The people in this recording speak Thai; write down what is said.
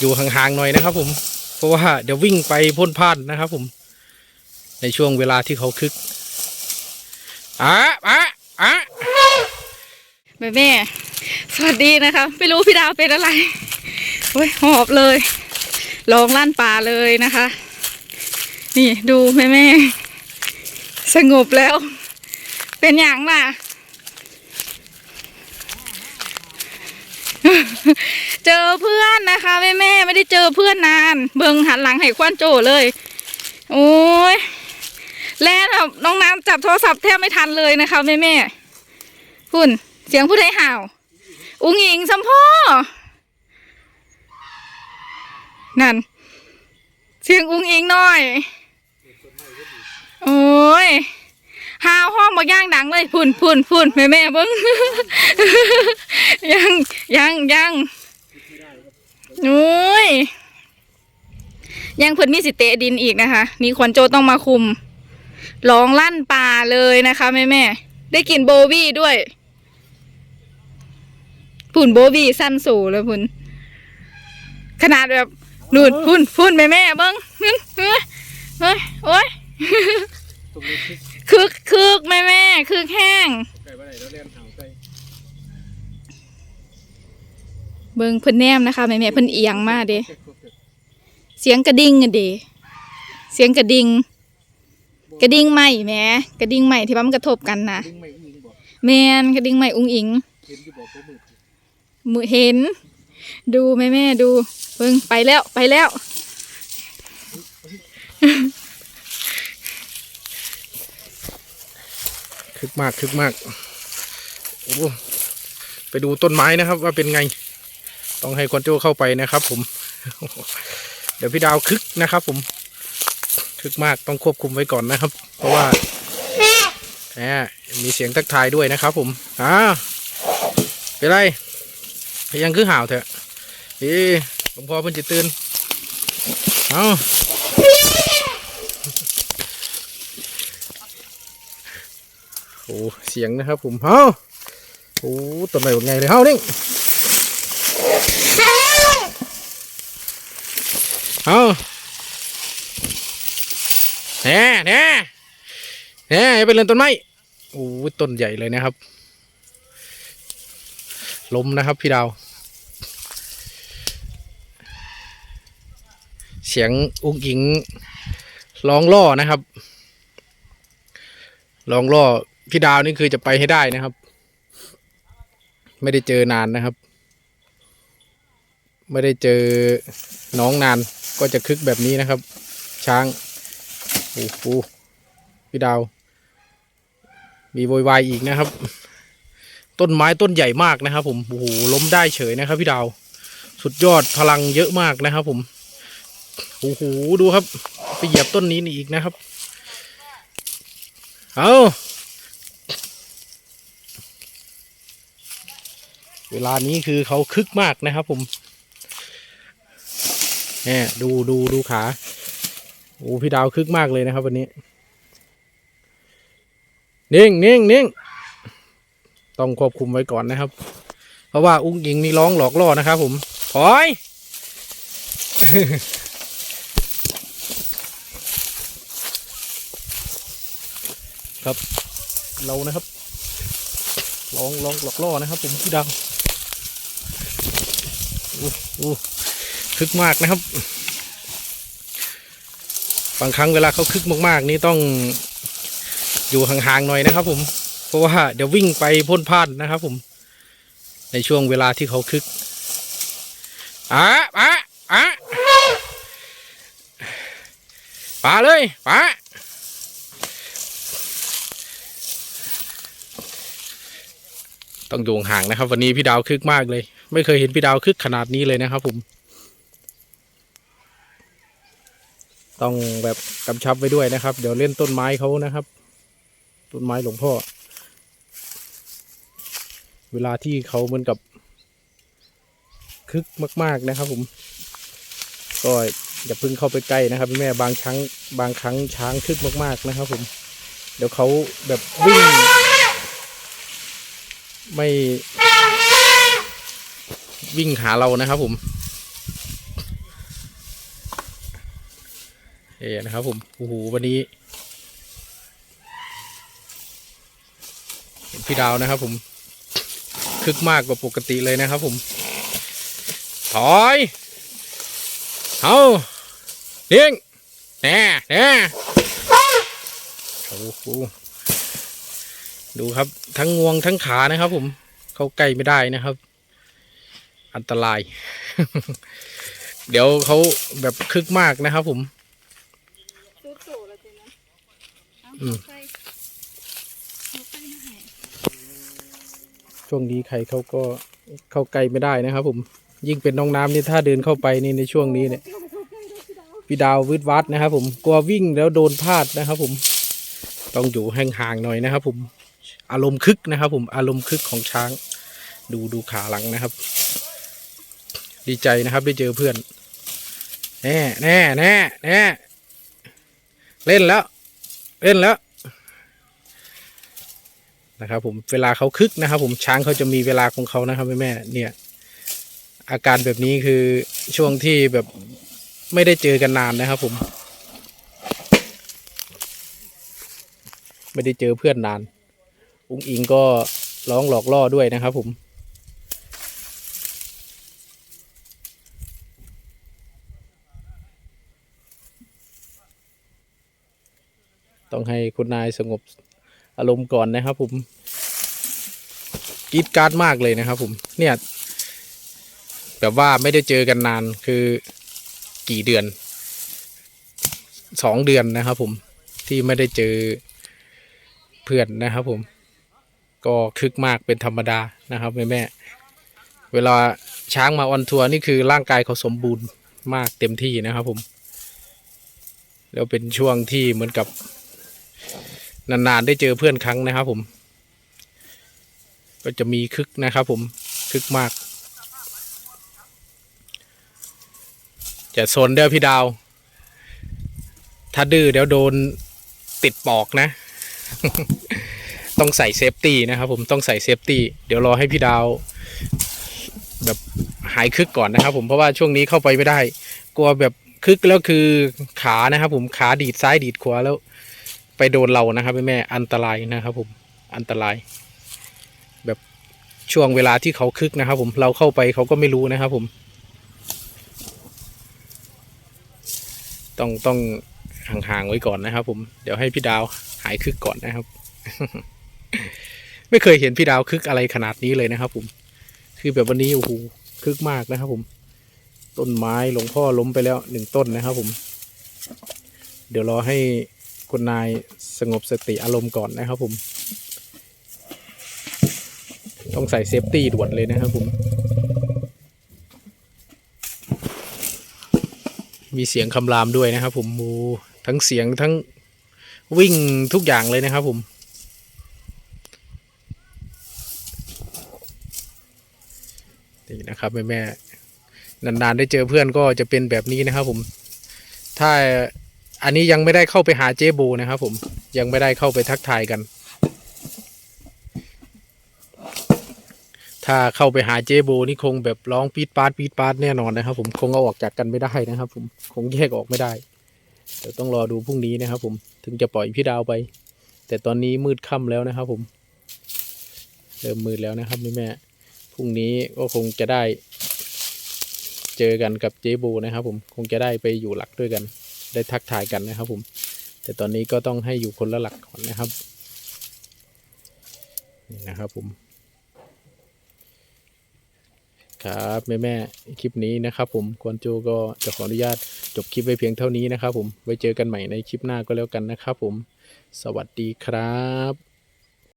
อยู่ห่างๆหน่อยนะครับ ผม เพราะว่าเดี๋ยววิ่งไปพ่นพ่านนะครับ ผม ในช่วงเวลาที่เขาคึกอะอะอะแม่แม่สวัสดีนะคะ ไม่รู้พี่ดาวเป็นอะไรโอ้ยหอบเลยลองลั่นป่าเลยนะคะ นี่ดูแม่แม่สงบแล้ว เป็นอย่างล่ะ เจอเพื่อนนะคะแม่แม่ไม่ได้เจอเพื่อนนาน เบิงหันหลังให้ควันโจเลย โอ้ยแล้วน้องน้ำจับโทรศัพท์แทบไม่ทันเลยนะคะแม่แม่คุณเสียงผู้ใดห่าว อุ้งอิงสัมพ่อนั่น เสียงอุ้งอิงหน่อย โอ้ยหาวห้องมาย่างดังเลยพุ่นพุ่นพุ่นแม่แม่เบิ้งยังยังยัง อ้ยยังเพิ่นมีสิเตะดินอีกนะคะนี่ควันโจต้องมาคุมร้องลั่นป่าเลยนะคะแม่แม่ๆได้กลินโบวี่ด้วยพุ่นโบวีสั้นสูแล้วพุ่นขนาดแบบนูดพุ่นพุ่นแม่แม่ๆเบิ้งเฮ้ยเฮ้ยเฮ้ยโอ้ยตรงนี้คึกคึกคึกแม่แม่คึกแห้ง ไก่บ้านไหนแล้ว เล่นหางไก่เบิ้งเพิ่นแนมนะคะแม่แม่เพิ่นเอียงมากเด้เสียงกระดิ่งอะเด้เสียงกระดิ่งกระดิ่งใหม่แหมกระดิ่งใหม่ที่ว่ามันกระทบกันนะดึงไม่กแมนกระดิ่งใหม่อุ้งอิงเห็นที่บอกเขามือเห็น ดูแม่แม่ดูเบิ้งไปแล้วไปแล้วคึกมากคึกมากโอ้ไปดูต้นไม้นะครับว่าเป็นไง ต้องให้ควันโจเข้าไปนะครับ ผม เดี๋ยวพี่ดาวคึกนะครับ ผม คึกมากต้องควบคุมไว้ก่อนนะครับ เพราะว่าแหมมีเสียงทักทายด้วยนะครับ ผมอ่าเป็นไรยังคือห่าวเถอะเอ๊ะหลวงพ่อเพิ่นจะตื่นเอาโอ้เสียงนะครับ ผมเฮ้าโอ้ต้นไหนเป็นไงเลยเฮ้านิ่ง เอาแหน่แหน่แหน่ย่าไปเล่นต้นไม้โอ้ต้นใหญ่เลยนะครับล้มนะครับพี่ดาว เสียงอุ้งอิงร้องล่อนะครับร้องล่อพี่ดาวนี่คือจะไปให้ได้นะครับ ไม่ได้เจอนานนะครับ ไม่ได้เจอน้องนานก็จะคึกแบบนี้นะครับ ช้างโอ้โหพี่ดาว มีโวยวายอีกนะครับ ต้นไม้ต้นใหญ่มากนะครับ ผมโอ้โหล้มได้เฉยนะครับ พี่ดาว สุดยอดพลังเยอะมากนะครับ ผมโอ้โหดูครับ ไปเหยียบต้นนี้นี่อีกนะครับ เอาเวลานี้คือเขาคึกมากนะครับ ผม แหมดูดูดูขาโอ้พี่ดาวคึกมากเลยนะครับ วันนี้ นิ่งนิ่งนิ่งต้องควบคุมไว้ก่อนนะครับ เพราะว่าอุ้งยิงนี่ร้องหลอกล่อนะครับ ผมถอยครับ เรานะครับ ลองลองหลอกล่อนะครับ ผมพี่ดาวโอ้โห คึกมากนะครับ บางครั้งเวลาเขาคึกมาก ๆ นี่ต้องอยู่ห่างๆหน่อยนะครับ ผม เพราะว่าเดี๋ยววิ่งไปพ่นพ่านนะครับ ผม ในช่วงเวลาที่เขาคึกอะอะอะป่าเลยป่าต้องอยู่ห่างนะครับ วันนี้พี่ดาวคึกมากเลย ไม่เคยเห็นพี่ดาวคึกขนาดนี้เลยนะครับผม ต้องแบบกำชับไว้ด้วยนะครับ เดี๋ยวเล่นต้นไม้เขานะครับ ต้นไม้หลวงพ่อ เวลาที่เขาเหมือนกับ คึกมาก ๆนะครับ ผม ก็อย่าเพิ่งเข้าไปใกล้นะครับแม่บางครั้งบางครั้งช้างคึกมาก ๆนะครับ ผม เดี๋ยวเขาแบบวิ่ง ไม่วิ่งหาเรานะครับ ผม เอนะครับผมโอ้โหวันนี้เห็นพี่ดาวนะครับ ผมคึกมากกว่าปกติเลยนะครับผม ถอยเอาเลี้ยงแน่แน่โอ้โหดูครับ ทั้งงวงทั้งขานะครับผม เข้าใกล้ไม่ได้นะครับ อันตราย เดี๋ยวเขาแบบคึกมากนะครับผม ซื้อโตแล้วจ้ะนะเอาอืมไปเอาไปให้ช่วงนี้ใครเขาก็เข้าใกล้ไม่ได้นะครับ ผม ยิ่งเป็นน้องน้ำนี่ถ้าเดินเข้าไปนี่ในช่วงนี้เนี่ยพี่ดาววืดวัดนะครับ ผมกลัววิ่งแล้วโดนพลาดนะครับ ผมต้องอยู่ห่างๆหน่อยนะครับ ผมอารมณ์คึกนะครับ ผมอารมณ์คึกของช้าง ดูดูขาหลังนะครับ ดีใจนะครับได้เจอเพื่อนแน่แน่แน่แน่ เล่นแล้ว เล่นแล้วนะครับผมเวลาเขาคึกนะครับ ผมช้างเขาจะมีเวลาของเขานะครับแม่แม่เนี่ย อาการแบบนี้คือช่วงที่แบบไม่ได้เจอกันนานนะครับ ผม ไม่ได้เจอเพื่อนนาน อุ้งอิงก็ร้องหลอกล่อด้วยนะครับ ผม ต้องให้คุณนายสงบอารมณ์ก่อนนะครับผมกีดการ์ดมากเลยนะครับผมเนี่ยแบบว่าไม่ได้เจอกันนานคือกี่เดือนสองเดือนนะครับผมที่ไม่ได้เจอเพื่อนนะครับผม ก็คึกมากเป็นธรรมดานะครับแม่แม่เวลาช้างมาออนทัวร์นี่คือร่างกายเขาสมบูรณ์มากเต็มที่นะครับผม แล้วเป็นช่วงที่เหมือนกับ นานๆได้เจอเพื่อนครั้งนะครับผม ก็จะมีคึกนะครับผมคึกมาก จะโซนเด้อพี่ดาว ถ้าดื้อเดี๋ยวโดนติดปอกนะ ต้องใส่เซฟตี้นะครับผมต้องใส่เซฟตี้เดี๋ยวรอให้พี่ดาว แบบหายคึกก่อนนะครับผมเพราะว่าช่วงนี้เข้าไปไม่ได้ กลัวแบบคึกแล้วคือขานะครับผมขาดีดซ้ายดีดขวาแล้ว ไปโดนเรานะครับแม่อันตรายนะครับผมอันตราย แบบช่วงเวลาที่เขาคึกนะครับ ผมเราเข้าไปเขาก็ไม่รู้นะครับผม ต้องต้องห่างๆไว้ก่อนนะครับ ผมเดี๋ยวให้พี่ดาวหายคึกก่อนนะครับ ไม่เคยเห็นพี่ดาวคึกอะไรขนาดนี้เลยนะครับ ผม คือแบบวันนี้โอ้โหคึกมากนะครับ ผม ต้นไม้หลวงพ่อล้มไปแล้วหนึ่งต้นนะครับ ผม เดี๋ยวรอให้ คุณนายสงบสติอารมณ์ก่อนนะครับผม ต้องใส่เซฟตี้ด่วนเลยนะครับผม มีเสียงคำรามด้วยนะครับผมโอ้ทั้งเสียงทั้งวิ่งทุกอย่างเลยนะครับผมนี่นะครับแม่แม่นานๆได้เจอเพื่อนก็จะเป็นแบบนี้นะครับผม ถ้า อันนี้ยังไม่ได้เข้าไปหาเจ๊โบนะครับผมยังไม่ได้เข้าไปทักทายกัน ถ้าเข้าไปหาเจ๊โบนี่คงแบบร้องปี๊ดปาดปี๊ดปาดแน่นอนนะครับ ผมคงเอาออกจากกันไม่ได้นะครับ ผมคงแยกออกไม่ได้เดี๋ยวต้องรอดูพรุ่งนี้นะครับ ผมถึงจะปล่อยพี่ดาวไป แต่ตอนนี้มืดค่ำแล้วนะครับ ผมเริ่มมืดแล้วนะครับแม่แม่พรุ่งนี้ก็คงจะได้ เจอกันกับเจ๊โบนะครับ ผมคงจะได้ไปอยู่หลักด้วยกัน ได้ทักทายกันนะครับผม แต่ตอนนี้ก็ต้องให้อยู่คนละหลักก่อนนะครับนี่นะครับผม ครับแม่แม่คลิปนี้นะครับผมกวนโจก็จะขออนุญาตจบคลิปไว้เพียงเท่านี้นะครับผมไว้เจอกันใหม่ในคลิปหน้าก็แล้วกันนะครับผม สวัสดีครับ